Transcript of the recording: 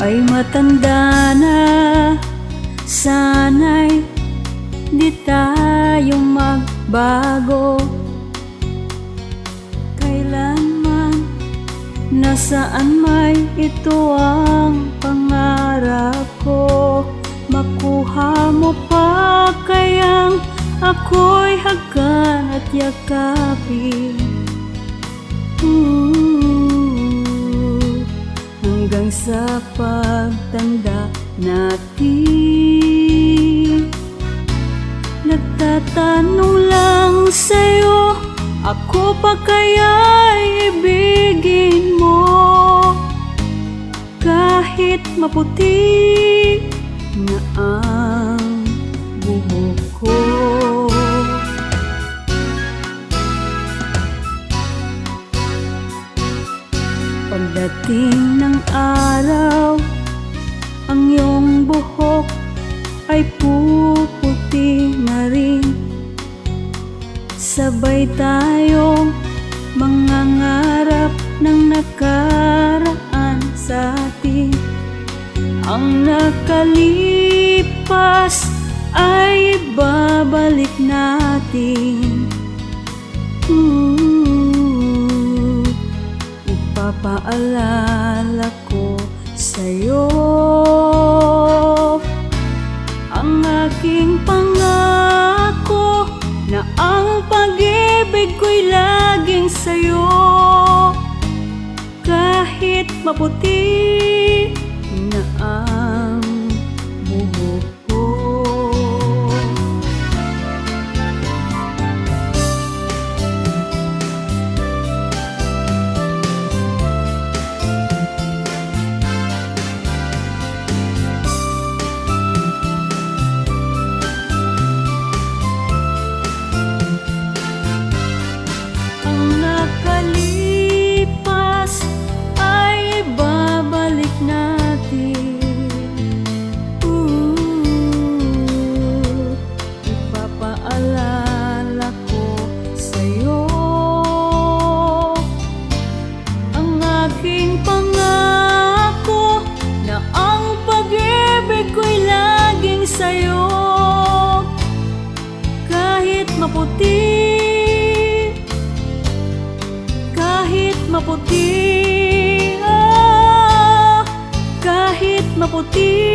ay matanda na. Sana'y di tayo magbago. Kailanman Nasaan may ito ang pangarap ko? Makuha mo pa kayang ako'y hagan at yakapin. Ooh, sa pagtanda natin. Nagtatanong lang sa'yo Ako pa kaya'y ibigin mo? Kahit maputi Pagdating ng araw Ang iyong buhok ay puputi na rin. Sabay tayong mangangarap ng nakaraan sa atin. Ang nakalipas ay babalik natin Ipapaalala ko sa'yo. Ang aking pangako Na ang pag-ibig ko'y laging sa'yo. Kahit maputi na ang maputi. Ah, kahit maputi